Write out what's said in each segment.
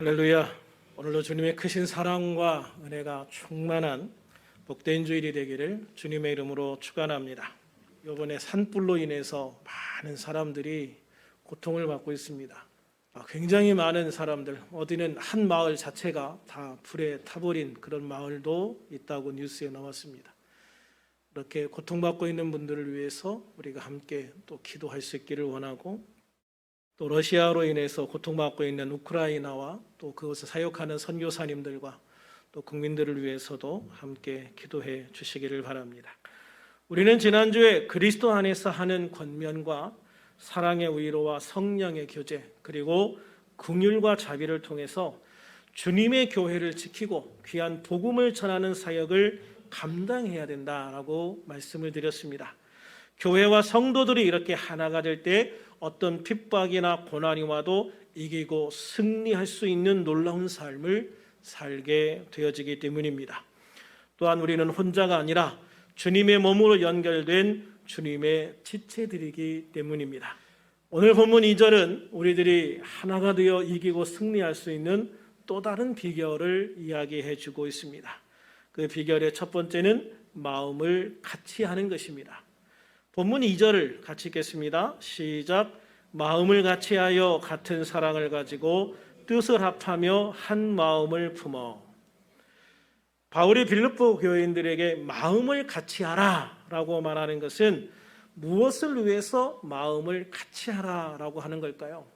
할렐루야. 오늘도 주님의 크신 사랑과 은혜가 충만한 복된 주일이 되기를 주님의 이름으로 축원합니다. 이번에 산불로 인해서 많은 사람들이 고통을 받고 있습니다. 아, 굉장히 많은 사람들, 어디는 한 마을 자체가 다 불에 타버린 그런 마을도 있다고 뉴스에 나왔습니다. 이렇게 고통받고 있는 분들을 위해서 우리가 함께 또 기도할 수 있기를 원하고 또 러시아로 인해서 고통받고 있는 우크라이나와 또 그것을 사역하는 선교사님들과 또 국민들을 위해서도 함께 기도해 주시기를 바랍니다. 우리는 지난주에 그리스도 안에서 하는 권면과 사랑의 위로와 성령의 교제 그리고 긍휼과 자비를 통해서 주님의 교회를 지키고 귀한 복음을 전하는 사역을 감당해야 된다라고 말씀을 드렸습니다. 교회와 성도들이 이렇게 하나가 될 때 어떤 핍박이나 고난이 와도 이기고 승리할 수 있는 놀라운 삶을 살게 되어지기 때문입니다. 또한 우리는 혼자가 아니라 주님의 몸으로 연결된 주님의 지체들이기 때문입니다. 오늘 본문 2절은 우리들이 하나가 되어 이기고 승리할 수 있는 또 다른 비결을 이야기해 주고 있습니다. 그 비결의 첫 번째는 마음을 같이 하는 것입니다. 본문 2절을 같이 읽겠습니다. 시작. 마음을 같이하여 같은 사랑을 가지고 뜻을 합하며 한 마음을 품어. 바울이 빌립보 교인들에게 마음을 같이하라라고 말하는 것은 무엇을 위해서 마음을 같이하라라고 하는 걸까요?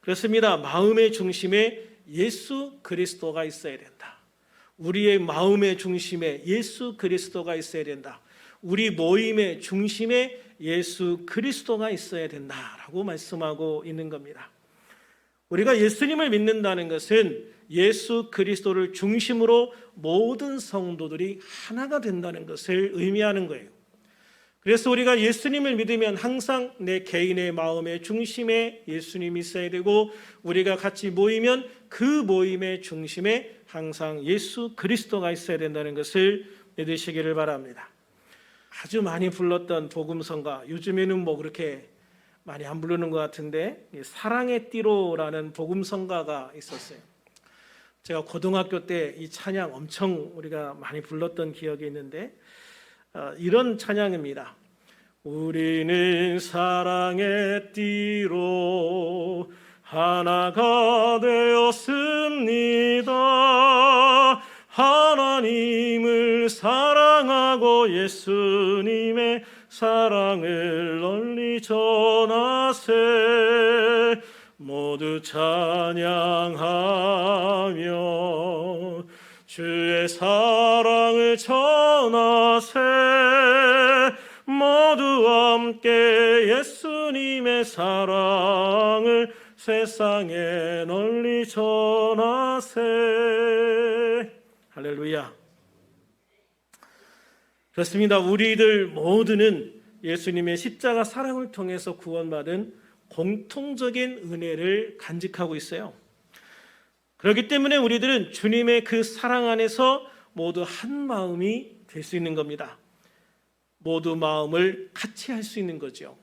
그렇습니다. 마음의 중심에 예수 그리스도가 있어야 된다. 우리의 마음의 중심에 예수 그리스도가 있어야 된다. 우리 모임의 중심에 예수 그리스도가 있어야 된다라고 말씀하고 있는 겁니다. 우리가 예수님을 믿는다는 것은 예수 그리스도를 중심으로 모든 성도들이 하나가 된다는 것을 의미하는 거예요. 그래서 우리가 예수님을 믿으면 항상 내 개인의 마음의 중심에 예수님이 있어야 되고 우리가 같이 모이면 그 모임의 중심에 항상 예수 그리스도가 있어야 된다는 것을 믿으시기를 바랍니다. 아주 많이 불렀던 복음성가 요즘에는 뭐 그렇게 많이 안 부르는 것 같은데 사랑의 띠로라는 복음성가가 있었어요. 제가 고등학교 때 이 찬양 엄청 우리가 많이 불렀던 기억이 있는데 어, 이런 찬양입니다. 우리는 사랑의 띠로 하나가 되었 예수님의 사랑을 널리 전하세. 모두 찬양하며 주의 사랑을 전하세. 모두 함께 예수님의 사랑을 세상에 널리 전하세. 할렐루야 그렇습니다 우리들 모두는 예수님의 십자가 사랑을 통해서 구원받은 공통적인 은혜를 간직하고 있어요 그렇기 때문에 우리들은 주님의 그 사랑 안에서 모두 한 마음이 될 수 있는 겁니다. 모두 마음을 같이 할 수 있는 거죠.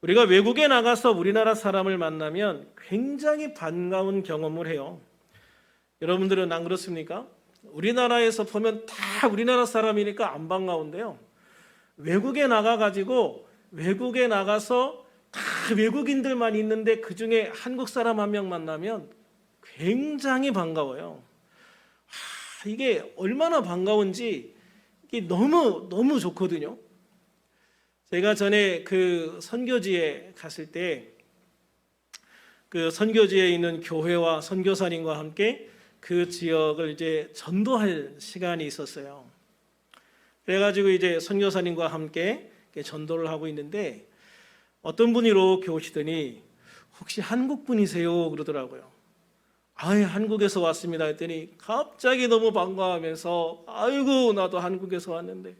우리가 외국에 나가서 우리나라 사람을 만나면 굉장히 반가운 경험을 해요. 여러분들은 안 그렇습니까? 우리나라에서 보면 다 우리나라 사람이니까 안 반가운데요. 외국에 나가가지고 외국에 나가서 다 외국인들만 있는데 그 중에 한국 사람 한 명 만나면 굉장히 반가워요. 하, 이게 얼마나 반가운지 이게 너무 너무 좋거든요. 제가 전에 그 선교지에 갔을 때 그 선교지에 있는 교회와 선교사님과 함께 그 지역을 이제 전도할 시간이 있었어요. 그래가지고 이제 선교사님과 함께 전도를 하고 있는데 어떤 분이 이렇게 오시더니 혹시 한국 분이세요 그러더라고요. 아예 한국에서 왔습니다 했더니 갑자기 너무 반가워하면서 아이고 나도 한국에서 왔는데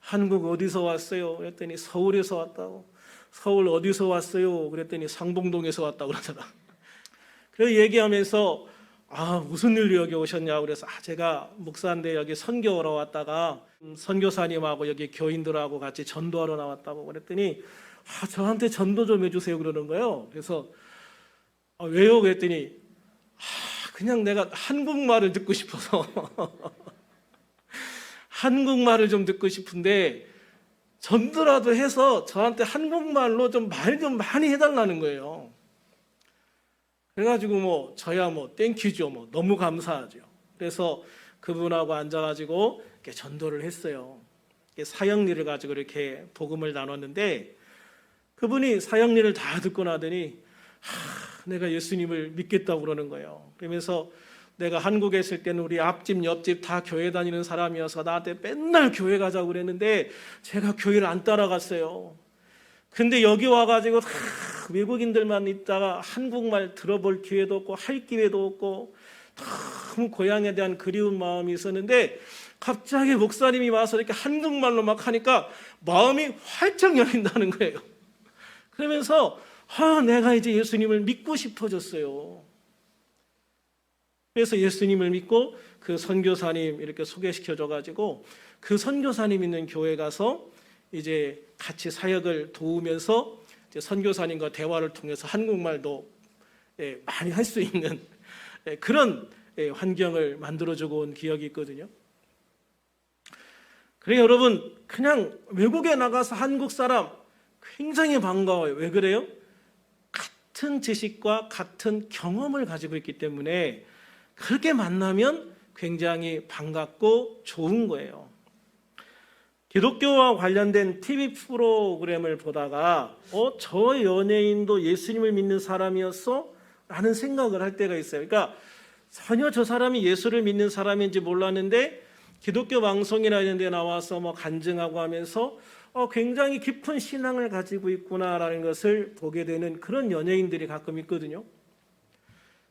한국 어디서 왔어요? 그랬더니 서울에서 왔다고 서울 어디서 왔어요? 그랬더니 상봉동에서 왔다고 그러더라. 그래서 얘기하면서 아 무슨 일로 여기 오셨냐 그래서 아 제가 목사인데 여기 선교하러 왔다가 선교사님하고 여기 교인들하고 같이 전도하러 나왔다고 그랬더니 아 저한테 전도 좀 해주세요 그러는 거예요. 그래서 아, 왜요? 그랬더니 그냥 내가 한국말을 듣고 싶어서 한국말을 좀 듣고 싶은데 전도라도 해서 저한테 한국말로 좀 말좀 많이 해달라는 거예요. 그래가지고 뭐 저야 뭐 땡큐죠 뭐 너무 감사하죠. 그래서 그분하고 앉아가지고 이렇게 전도를 했어요. 사형리를 가지고 이렇게 복음을 나눴는데 그분이 사형리를 다 듣고 나더니 하, 내가 예수님을 믿겠다고 그러는 거예요. 그러면서 내가 한국에 있을 때는 우리 앞집 옆집 다 교회 다니는 사람이어서 나한테 맨날 교회 가자고 그랬는데 제가 교회를 안 따라갔어요. 근데 여기 와가지고 다 외국인들만 있다가 한국말 들어볼 기회도 없고 할 기회도 없고 너무 고향에 대한 그리운 마음이 있었는데 갑자기 목사님이 와서 이렇게 한국말로 막 하니까 마음이 활짝 열린다는 거예요. 그러면서 아, 내가 이제 예수님을 믿고 싶어졌어요. 그래서 예수님을 믿고 그 선교사님 이렇게 소개시켜 줘 가지고 그 선교사님 있는 교회 가서 이제 같이 사역을 도우면서 선교사님과 대화를 통해서 한국말도 예, 많이 할 수 있는 예, 그런 예, 환경을 만들어주고 온 기억이 있거든요. 그래 여러분 그냥 외국에 나가서 한국 사람 굉장히 반가워요. 왜 그래요? 같은 지식과 같은 경험을 가지고 있기 때문에 그렇게 만나면 굉장히 반갑고 좋은 거예요. 기독교와 관련된 TV 프로그램을 보다가 어, 저 연예인도 예수님을 믿는 사람이었어? 라는 생각을 할 때가 있어요. 그러니까 전혀 저 사람이 예수를 믿는 사람인지 몰랐는데 기독교 방송이나 이런 데 나와서 뭐 간증하고 하면서 어, 굉장히 깊은 신앙을 가지고 있구나라는 것을 보게 되는 그런 연예인들이 가끔 있거든요.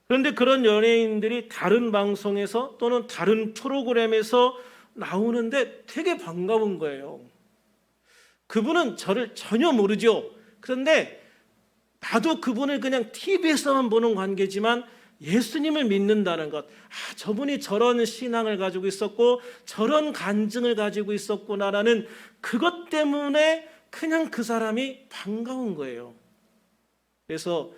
그런데 그런 연예인들이 다른 방송에서 또는 다른 프로그램에서 나오는데 되게 반가운 거예요. 그분은 저를 전혀 모르죠. 그런데 나도 그분을 그냥 TV에서만 보는 관계지만 예수님을 믿는다는 것. 아, 저분이 저런 신앙을 가지고 있었고 저런 간증을 가지고 있었구나라는 그것 때문에 그냥 그 사람이 반가운 거예요. 그래서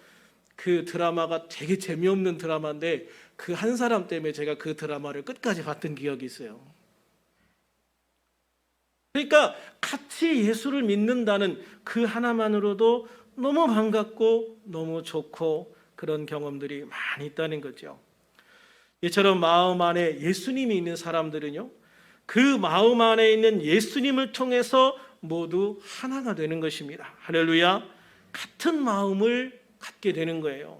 그 드라마가 되게 재미없는 드라마인데 그 한 사람 때문에 제가 그 드라마를 끝까지 봤던 기억이 있어요. 그러니까 같이 예수를 믿는다는 그 하나만으로도 너무 반갑고 너무 좋고 그런 경험들이 많이 있다는 거죠. 이처럼 마음 안에 예수님이 있는 사람들은요, 그 마음 안에 있는 예수님을 통해서 모두 하나가 되는 것입니다. 할렐루야. 같은 마음을 갖게 되는 거예요.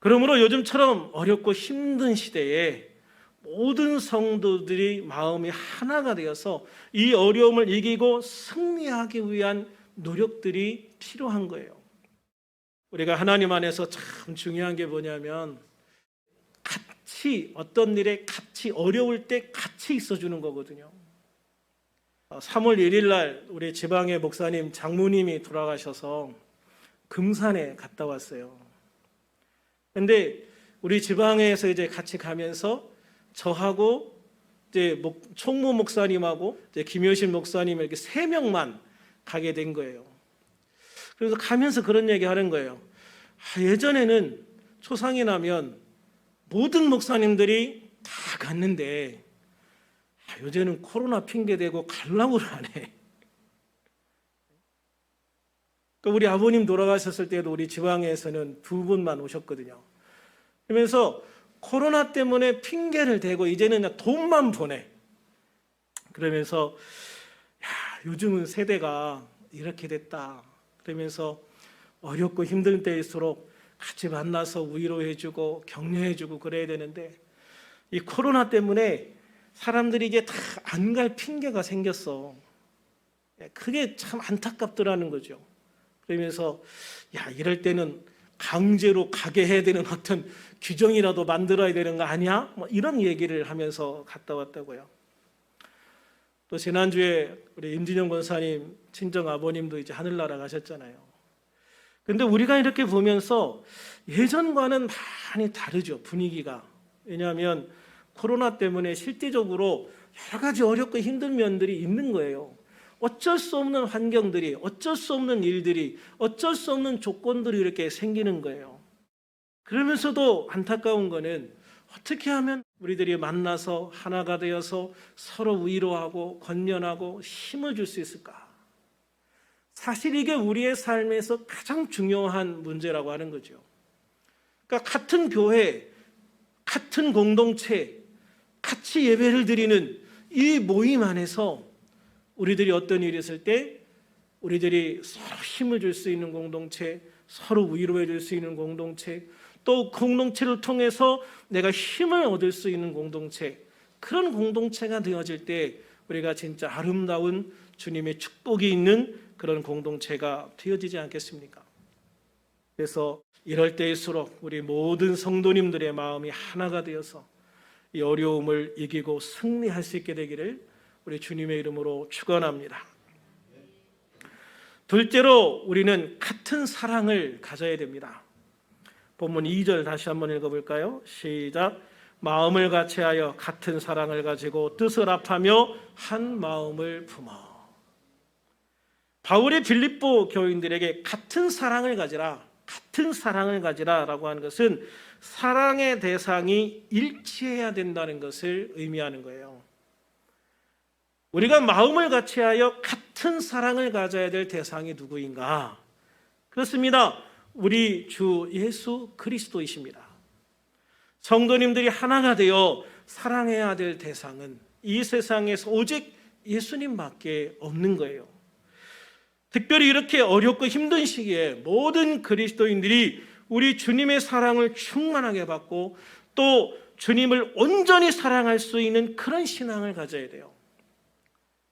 그러므로 요즘처럼 어렵고 힘든 시대에 모든 성도들이 마음이 하나가 되어서 이 어려움을 이기고 승리하기 위한 노력들이 필요한 거예요. 우리가 하나님 안에서 참 중요한 게 뭐냐면 같이 어떤 일에 같이 어려울 때 같이 있어 주는 거거든요. 3월 1일 날 우리 지방의 목사님 장모님이 돌아가셔서 금산에 갔다 왔어요. 근데 우리 지방에서 이제 같이 가면서 저하고 이제 목, 총무 목사님하고 이제 김효신 목사님 이렇게 세 명만 가게 된 거예요. 그래서 가면서 그런 얘기 하는 거예요. 아, 예전에는 초상이 나면 모든 목사님들이 다 갔는데 아, 요새는 코로나 핑계 대고 갈라고를 안 해. 또 우리 아버님 돌아가셨을 때도 우리 지방에서는 두 분만 오셨거든요. 그러면서 코로나 때문에 핑계를 대고 이제는 돈만 보내. 그러면서 야, 요즘은 세대가 이렇게 됐다. 그러면서 어렵고 힘든 때일수록 같이 만나서 위로해주고 격려해주고 그래야 되는데 이 코로나 때문에 사람들이 이제 다 안 갈 핑계가 생겼어. 그게 참 안타깝더라는 거죠. 그러면서 야 이럴 때는 강제로 가게 해야 되는 어떤 규정이라도 만들어야 되는 거 아니야? 뭐 이런 얘기를 하면서 갔다 왔다고요. 또 지난주에 우리 임진영 권사님 친정 아버님도 이제 하늘나라 가셨잖아요. 근데 우리가 이렇게 보면서 예전과는 많이 다르죠 분위기가. 왜냐하면 코로나 때문에 실제적으로 여러 가지 어렵고 힘든 면들이 있는 거예요. 어쩔 수 없는 환경들이, 어쩔 수 없는 일들이, 어쩔 수 없는 조건들이 이렇게 생기는 거예요. 그러면서도 안타까운 거는 어떻게 하면 우리들이 만나서 하나가 되어서 서로 위로하고 건면하고 힘을 줄 수 있을까? 사실 이게 우리의 삶에서 가장 중요한 문제라고 하는 거죠. 그러니까 같은 교회, 같은 공동체, 같이 예배를 드리는 이 모임 안에서 우리들이 어떤 일이 있을 때 우리들이 서로 힘을 줄 수 있는 공동체, 서로 위로해 줄 수 있는 공동체, 또 공동체를 통해서 내가 힘을 얻을 수 있는 공동체, 그런 공동체가 되어질 때 우리가 진짜 아름다운 주님의 축복이 있는 그런 공동체가 되어지지 않겠습니까? 그래서 이럴 때일수록 우리 모든 성도님들의 마음이 하나가 되어서 이 어려움을 이기고 승리할 수 있게 되기를 우리 주님의 이름으로 축원합니다. 둘째로 우리는 같은 사랑을 가져야 됩니다. 본문 2절 다시 한번 읽어볼까요? 시작. 마음을 같이하여 같은 사랑을 가지고 뜻을 합하며 한 마음을 품어. 바울이 빌립보 교인들에게 같은 사랑을 가지라, 같은 사랑을 가지라라고 하는 것은 사랑의 대상이 일치해야 된다는 것을 의미하는 거예요. 우리가 마음을 같이하여 같은 사랑을 가져야 될 대상이 누구인가? 그렇습니다. 우리 주 예수 그리스도이십니다. 성도님들이 하나가 되어 사랑해야 될 대상은 이 세상에서 오직 예수님밖에 없는 거예요. 특별히 이렇게 어렵고 힘든 시기에 모든 그리스도인들이 우리 주님의 사랑을 충만하게 받고 또 주님을 온전히 사랑할 수 있는 그런 신앙을 가져야 돼요.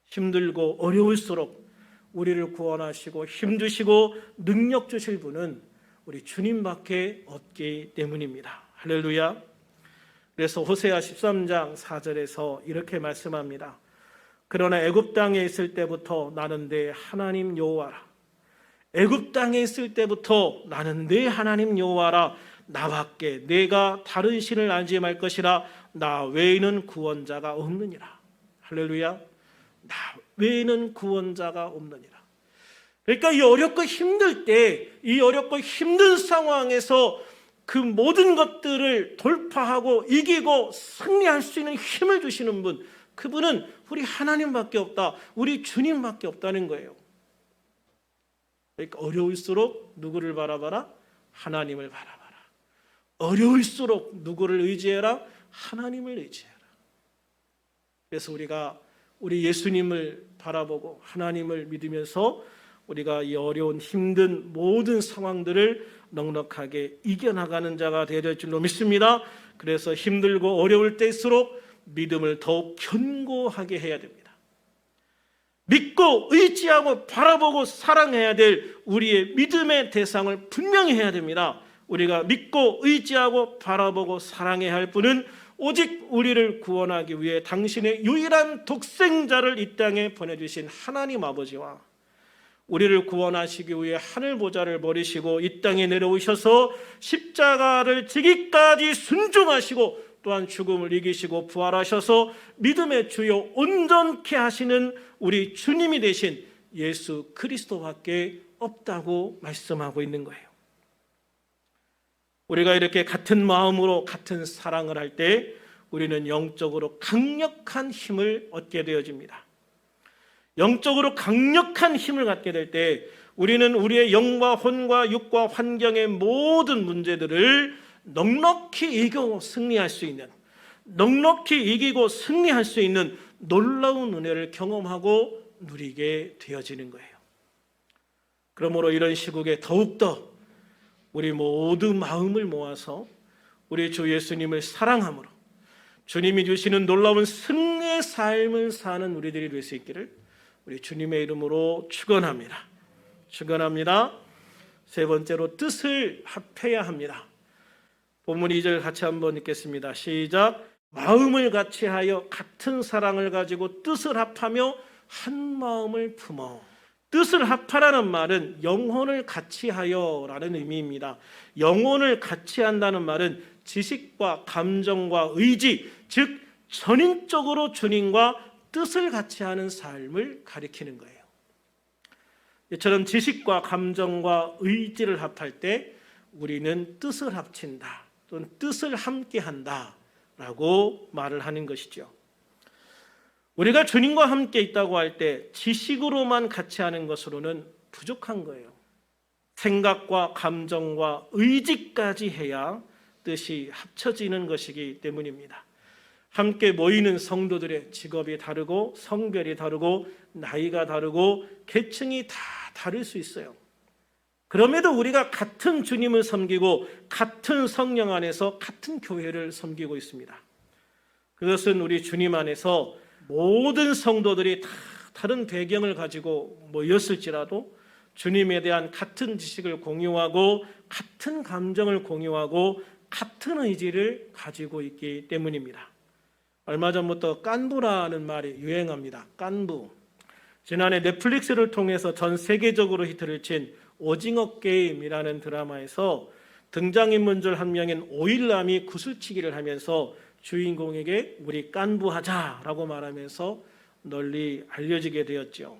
힘들고 어려울수록 우리를 구원하시고 힘주시고 능력 주실 분은 우리 주님밖에 없기 때문입니다. 할렐루야. 그래서 호세아 13장 4절에서 이렇게 말씀합니다. 그러나 애굽 땅에 있을 때부터 나는 내 하나님 여호와라. 애굽 땅에 있을 때부터 나는 내 하나님 여호와라. 나밖에 내가 다른 신을 안지말 것이라. 나 외에는 구원자가 없느니라. 할렐루야. 나 외에는 구원자가 없느니라. 그러니까 이 어렵고 힘들 때, 이 어렵고 힘든 상황에서 그 모든 것들을 돌파하고 이기고 승리할 수 있는 힘을 주시는 분, 그분은 우리 하나님밖에 없다. 우리 주님밖에 없다는 거예요. 그러니까 어려울수록 누구를 바라봐라? 하나님을 바라봐라. 어려울수록 누구를 의지해라? 하나님을 의지해라. 그래서 우리가 우리 예수님을 바라보고 하나님을 믿으면서 우리가 이 어려운 힘든 모든 상황들을 넉넉하게 이겨나가는 자가 되어야 될 줄로 믿습니다. 그래서 힘들고 어려울 때일수록 믿음을 더욱 견고하게 해야 됩니다. 믿고 의지하고 바라보고 사랑해야 될 우리의 믿음의 대상을 분명히 해야 됩니다. 우리가 믿고 의지하고 바라보고 사랑해야 할 분은 오직 우리를 구원하기 위해 당신의 유일한 독생자를 이 땅에 보내주신 하나님 아버지와 우리를 구원하시기 위해 하늘 보좌를 버리시고 이 땅에 내려오셔서 십자가를 지기까지 순종하시고 또한 죽음을 이기시고 부활하셔서 믿음의 주요 온전케 하시는 우리 주님이 되신 예수 그리스도밖에 없다고 말씀하고 있는 거예요. 우리가 이렇게 같은 마음으로 같은 사랑을 할 때 우리는 영적으로 강력한 힘을 얻게 되어집니다. 영적으로 강력한 힘을 갖게 될 때 우리는 우리의 영과 혼과 육과 환경의 모든 문제들을 넉넉히 이기고 승리할 수 있는 넉넉히 이기고 승리할 수 있는 놀라운 은혜를 경험하고 누리게 되어지는 거예요. 그러므로 이런 시국에 더욱더 우리 모두 마음을 모아서 우리 주 예수님을 사랑함으로 주님이 주시는 놀라운 승리의 삶을 사는 우리들이 될 수 있기를 우리 주님의 이름으로 축원합니다. 축원합니다. 세 번째로 뜻을 합해야 합니다. 본문 2절 같이 한번 읽겠습니다. 시작. 마음을 같이 하여 같은 사랑을 가지고 뜻을 합하며 한 마음을 품어. 뜻을 합하라는 말은 영혼을 같이 하여라는 의미입니다. 영혼을 같이 한다는 말은 지식과 감정과 의지, 즉 전인적으로 주님과 뜻을 같이 하는 삶을 가리키는 거예요. 이처럼 지식과 감정과 의지를 합할 때 우리는 뜻을 합친다 또는 뜻을 함께 한다라고 말을 하는 것이죠. 우리가 주님과 함께 있다고 할 때 지식으로만 같이 하는 것으로는 부족한 거예요. 생각과 감정과 의지까지 해야 뜻이 합쳐지는 것이기 때문입니다. 함께 모이는 성도들의 직업이 다르고 성별이 다르고 나이가 다르고 계층이 다 다를 수 있어요. 그럼에도 우리가 같은 주님을 섬기고 같은 성령 안에서 같은 교회를 섬기고 있습니다. 그것은 우리 주님 안에서 모든 성도들이 다 다른 배경을 가지고 모였을지라도 주님에 대한 같은 지식을 공유하고 같은 감정을 공유하고 같은 의지를 가지고 있기 때문입니다. 얼마 전부터 깐부라는 말이 유행합니다. 깐부. 지난해 넷플릭스를 통해서 전 세계적으로 히트를 친 오징어 게임이라는 드라마에서 등장인물 중 한 명인 오일남이 구슬치기를 하면서 주인공에게 우리 깐부하자라고 말하면서 널리 알려지게 되었죠.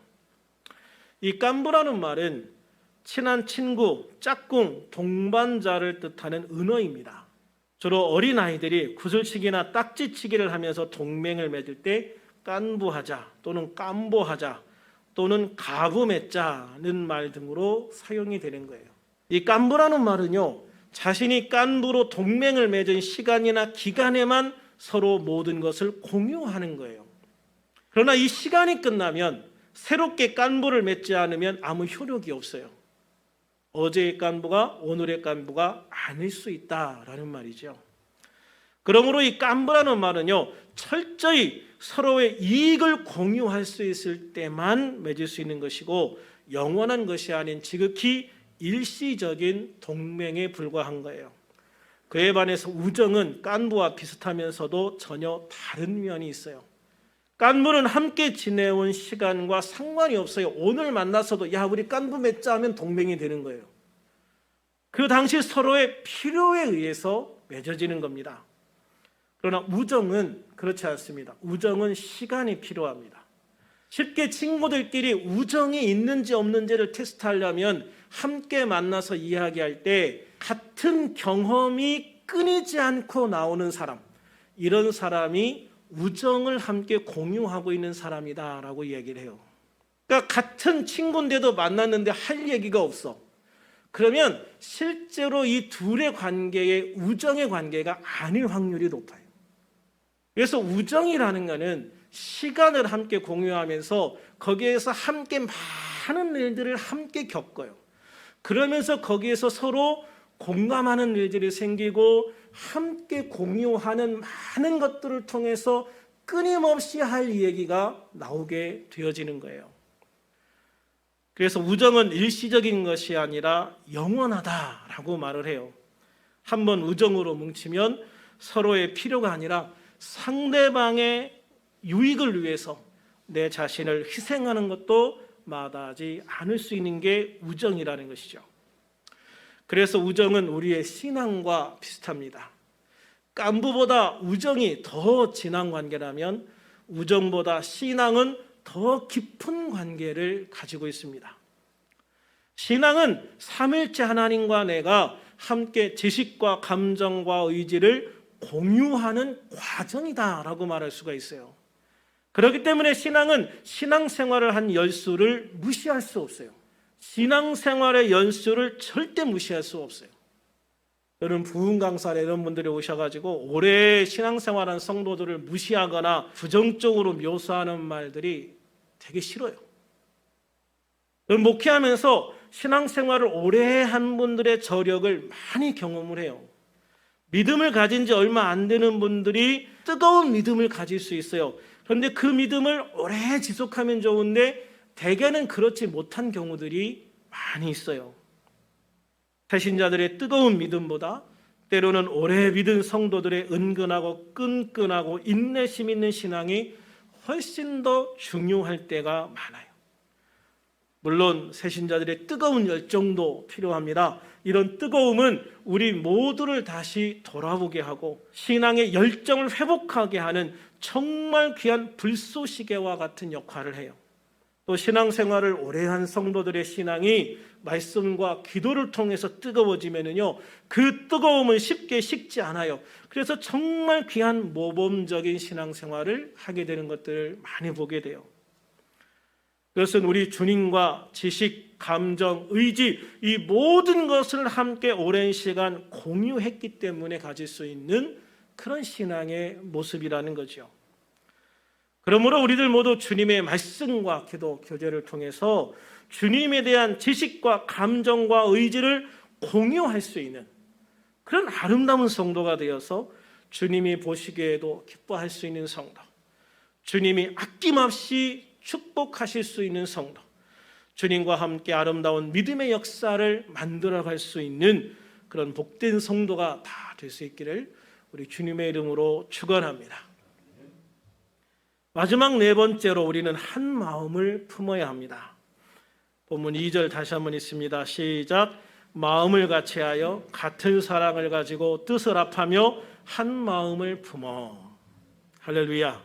이 깐부라는 말은 친한 친구, 짝꿍, 동반자를 뜻하는 은어입니다. 주로 어린 아이들이 구슬치기나 딱지치기를 하면서 동맹을 맺을 때 깐부하자 또는 깜보하자 또는 가부맺자는 말 등으로 사용이 되는 거예요. 이 깐부라는 말은요. 자신이 깐부로 동맹을 맺은 시간이나 기간에만 서로 모든 것을 공유하는 거예요. 그러나 이 시간이 끝나면 새롭게 깐부를 맺지 않으면 아무 효력이 없어요. 어제의 깐부가 오늘의 깐부가 아닐 수 있다라는 말이죠. 그러므로 이 깐부라는 말은요, 철저히 서로의 이익을 공유할 수 있을 때만 맺을 수 있는 것이고, 영원한 것이 아닌 지극히 일시적인 동맹에 불과한 거예요. 그에 반해서 우정은 깐부와 비슷하면서도 전혀 다른 면이 있어요. 깐부는 함께 지내온 시간과 상관이 없어요. 오늘 만나서도 야 우리 깐부 맺자 하면 동맹이 되는 거예요. 그 당시 서로의 필요에 의해서 맺어지는 겁니다. 그러나 우정은 그렇지 않습니다. 우정은 시간이 필요합니다. 쉽게 친구들끼리 우정이 있는지 없는지를 테스트하려면 함께 만나서 이야기할 때 같은 경험이 끊이지 않고 나오는 사람, 이런 사람이 우정을 함께 공유하고 있는 사람이다라고 얘기를 해요. 그러니까 같은 친구인데도 만났는데 할 얘기가 없어. 그러면 실제로 이 둘의 관계의 우정의 관계가 아닐 확률이 높아요. 그래서 우정이라는 것은 시간을 함께 공유하면서 거기에서 함께 많은 일들을 함께 겪어요. 그러면서 거기에서 서로 공감하는 일들이 생기고 함께 공유하는 많은 것들을 통해서 끊임없이 할 얘기가 나오게 되어지는 거예요. 그래서 우정은 일시적인 것이 아니라 영원하다라고 말을 해요. 한번 우정으로 뭉치면 서로의 필요가 아니라 상대방의 유익을 위해서 내 자신을 희생하는 것도 마다하지 않을 수 있는 게 우정이라는 것이죠. 그래서 우정은 우리의 신앙과 비슷합니다. 깐부보다 우정이 더 진한 관계라면 우정보다 신앙은 더 깊은 관계를 가지고 있습니다. 신앙은 삼일째 하나님과 내가 함께 지식과 감정과 의지를 공유하는 과정이다라고 말할 수가 있어요. 그렇기 때문에 신앙은 신앙생활을 한 열수를 무시할 수 없어요. 신앙생활의 연수를 절대 무시할 수 없어요. 여러분 부흥 강사나 이런 분들이 오셔가지고 오래 신앙생활한 성도들을 무시하거나 부정적으로 묘사하는 말들이 되게 싫어요. 목회하면서 신앙생활을 오래 한 분들의 저력을 많이 경험을 해요. 믿음을 가진 지 얼마 안 되는 분들이 뜨거운 믿음을 가질 수 있어요. 그런데 그 믿음을 오래 지속하면 좋은데 대개는 그렇지 못한 경우들이 많이 있어요. 배신자들의 뜨거운 믿음보다 때로는 오래 믿은 성도들의 은근하고 끈끈하고 인내심 있는 신앙이 훨씬 더 중요할 때가 많아요. 물론 새신자들의 뜨거운 열정도 필요합니다. 이런 뜨거움은 우리 모두를 다시 돌아보게 하고 신앙의 열정을 회복하게 하는 정말 귀한 불쏘시개와 같은 역할을 해요. 또 신앙생활을 오래 한 성도들의 신앙이 말씀과 기도를 통해서 뜨거워지면은요 그 뜨거움은 쉽게 식지 않아요. 그래서 정말 귀한 모범적인 신앙생활을 하게 되는 것들을 많이 보게 돼요. 그것은 우리 주님과 지식, 감정, 의지 이 모든 것을 함께 오랜 시간 공유했기 때문에 가질 수 있는 그런 신앙의 모습이라는 거죠. 그러므로 우리들 모두 주님의 말씀과 기도, 교제를 통해서 주님에 대한 지식과 감정과 의지를 공유할 수 있는 그런 아름다운 성도가 되어서 주님이 보시기에도 기뻐할 수 있는 성도, 주님이 아낌없이 축복하실 수 있는 성도, 주님과 함께 아름다운 믿음의 역사를 만들어갈 수 있는 그런 복된 성도가 다 될 수 있기를 우리 주님의 이름으로 축원합니다. 마지막 네 번째로 우리는 한 마음을 품어야 합니다. 본문 2절 다시 한번 있습니다. 시작. 마음을 같이하여 같은 사랑을 가지고 뜻을 합하며 한 마음을 품어. 할렐루야.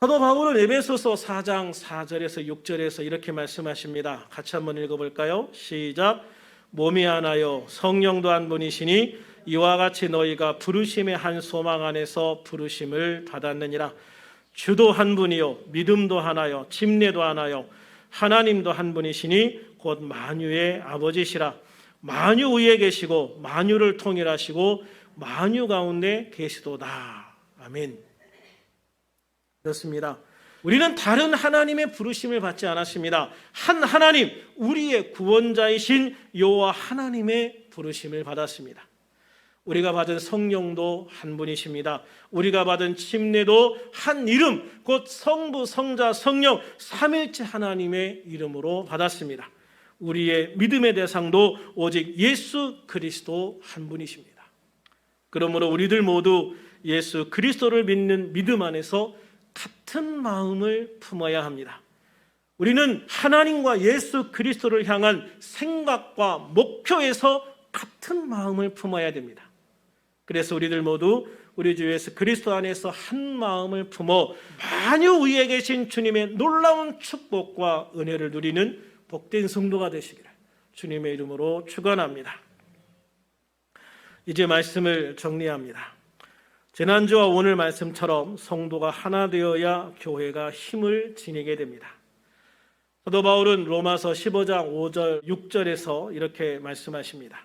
사도 바울은 에베소서 4장 4절에서 6절에서 이렇게 말씀하십니다. 같이 한번 읽어볼까요? 시작. 몸이 하나요 성령도 한 분이시니 이와 같이 너희가 부르심의 한 소망 안에서 부르심을 받았느니라. 주도 한 분이요 믿음도 하나요 침례도 하나요 하나님도 한 분이시니 곧 만유의 아버지시라. 만유 위에 계시고 만유를 통일하시고 만유 가운데 계시도다. 아멘. 그렇습니다. 우리는 다른 하나님의 부르심을 받지 않았습니다. 한 하나님, 우리의 구원자이신 여호와 하나님의 부르심을 받았습니다. 우리가 받은 성령도 한 분이십니다. 우리가 받은 침례도 한 이름, 곧 성부, 성자, 성령, 삼일체 하나님의 이름으로 받았습니다. 우리의 믿음의 대상도 오직 예수 그리스도 한 분이십니다. 그러므로 우리들 모두 예수 그리스도를 믿는 믿음 안에서 같은 마음을 품어야 합니다. 우리는 하나님과 예수 그리스도를 향한 생각과 목표에서 같은 마음을 품어야 됩니다. 그래서 우리들 모두 우리 주 예수 그리스도 안에서 한 마음을 품어 만유 위에 계신 주님의 놀라운 축복과 은혜를 누리는 복된 성도가 되시기를 주님의 이름으로 축원합니다. 이제 말씀을 정리합니다. 지난주와 오늘 말씀처럼 성도가 하나 되어야 교회가 힘을 지니게 됩니다. 사도 바울은 로마서 15장 5절 6절에서 이렇게 말씀하십니다.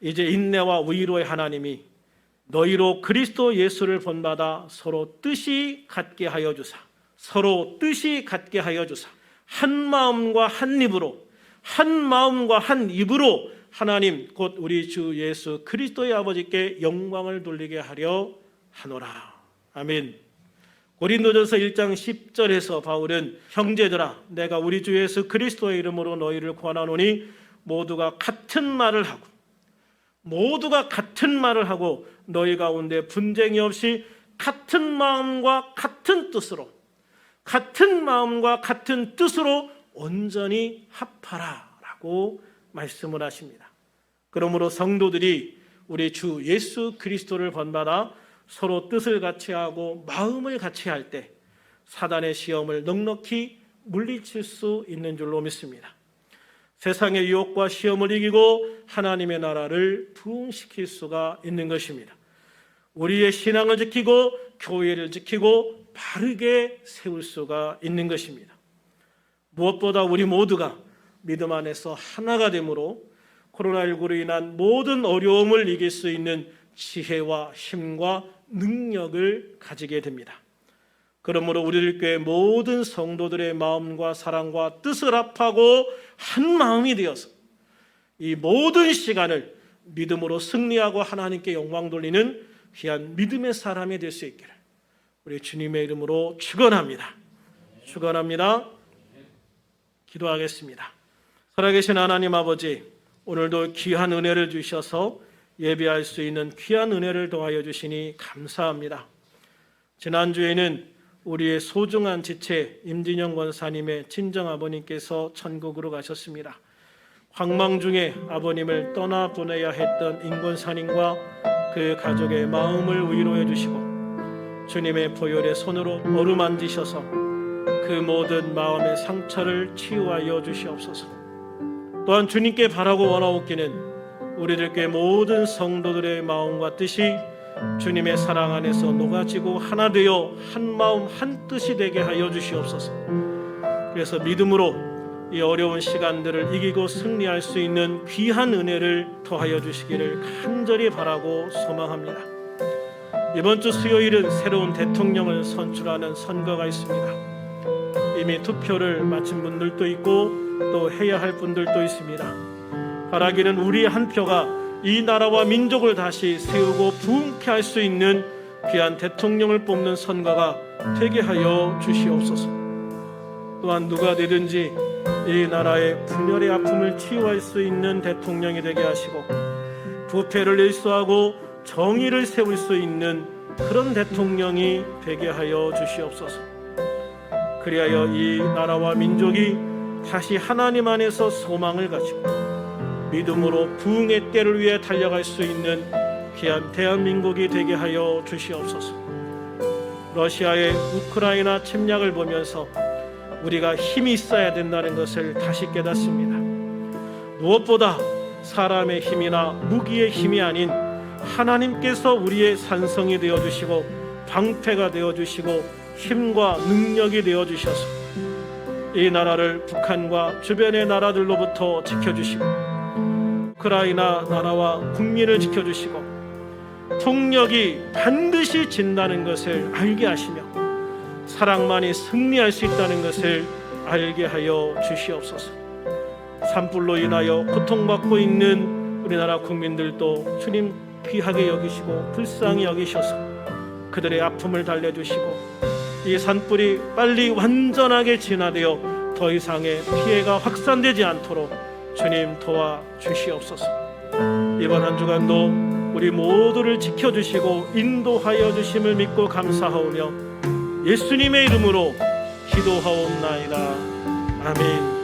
이제 인내와 위로의 하나님이 너희로 그리스도 예수를 본받아 서로 뜻이 같게 하여 주사 서로 뜻이 같게 하여 주사 한 마음과 한 입으로 한 마음과 한 입으로 하나님 곧 우리 주 예수 그리스도의 아버지께 영광을 돌리게 하려 하노라. 아멘. 고린도전서 1장 10절에서 바울은 형제들아 내가 우리 주 예수 그리스도의 이름으로 너희를 권하노니 모두가 같은 말을 하고 모두가 같은 말을 하고 너희 가운데 분쟁이 없이 같은 마음과 같은 뜻으로 같은 마음과 같은 뜻으로 온전히 합하라라고 말씀을 하십니다. 그러므로 성도들이 우리 주 예수 그리스도를 번받아 서로 뜻을 같이 하고 마음을 같이 할 때 사단의 시험을 넉넉히 물리칠 수 있는 줄로 믿습니다. 세상의 유혹과 시험을 이기고 하나님의 나라를 부흥시킬 수가 있는 것입니다. 우리의 신앙을 지키고 교회를 지키고 바르게 세울 수가 있는 것입니다. 무엇보다 우리 모두가 믿음 안에서 하나가 되므로 코로나19로 인한 모든 어려움을 이길 수 있는 지혜와 힘과 능력을 가지게 됩니다. 그러므로 우리들 교회 모든 성도들의 마음과 사랑과 뜻을 합하고 한 마음이 되어서 이 모든 시간을 믿음으로 승리하고 하나님께 영광 돌리는 귀한 믿음의 사람이 될 수 있기를 우리 주님의 이름으로 축원합니다. 축원합니다. 기도하겠습니다. 살아계신 하나님 아버지, 오늘도 귀한 은혜를 주셔서 예배할 수 있는 귀한 은혜를 더하여 주시니 감사합니다. 지난주에는 우리의 소중한 지체 임진영 권사님의 친정 아버님께서 천국으로 가셨습니다. 황망 중에 아버님을 떠나 보내야 했던 임권사님과 그 가족의 마음을 위로해 주시고 주님의 보혈의 손으로 어루만지셔서 그 모든 마음의 상처를 치유하여 주시옵소서. 또한 주님께 바라고 원하옵기는 우리들께 모든 성도들의 마음과 뜻이 주님의 사랑 안에서 녹아지고 하나 되어 한 마음 한 뜻이 되게 하여 주시옵소서. 그래서 믿음으로 이 어려운 시간들을 이기고 승리할 수 있는 귀한 은혜를 더하여 주시기를 간절히 바라고 소망합니다. 이번 주 수요일은 새로운 대통령을 선출하는 선거가 있습니다. 이미 투표를 마친 분들도 있고 또 해야 할 분들도 있습니다. 바라기는 우리 한 표가 이 나라와 민족을 다시 세우고 부흥케 할 수 있는 귀한 대통령을 뽑는 선거가 되게 하여 주시옵소서. 또한 누가 되든지 이 나라의 분열의 아픔을 치유할 수 있는 대통령이 되게 하시고 부패를 일소하고 정의를 세울 수 있는 그런 대통령이 되게 하여 주시옵소서. 그리하여 이 나라와 민족이 다시 하나님 안에서 소망을 가지고 믿음으로 부흥의 때를 위해 달려갈 수 있는 귀한 대한민국이 되게 하여 주시옵소서. 러시아의 우크라이나 침략을 보면서 우리가 힘이 있어야 된다는 것을 다시 깨닫습니다. 무엇보다 사람의 힘이나 무기의 힘이 아닌 하나님께서 우리의 산성이 되어 주시고 방패가 되어 주시고 힘과 능력이 되어 주셔서 이 나라를 북한과 주변의 나라들로부터 지켜 주시고 우크라이나 나라와 국민을 지켜 주시고 통력이 반드시 진다는 것을 알게 하시며 사랑만이 승리할 수 있다는 것을 알게 하여 주시옵소서. 산불로 인하여 고통받고 있는 우리나라 국민들도 주님 귀하게 여기시고 불쌍히 여기셔서 그들의 아픔을 달래주시고 이 산불이 빨리 완전하게 진화되어 더 이상의 피해가 확산되지 않도록 주님 도와 주시옵소서. 이번 한 주간도 우리 모두를 지켜주시고 인도하여 주심을 믿고 감사하오며 예수님의 이름으로 기도하옵나이다. 아멘.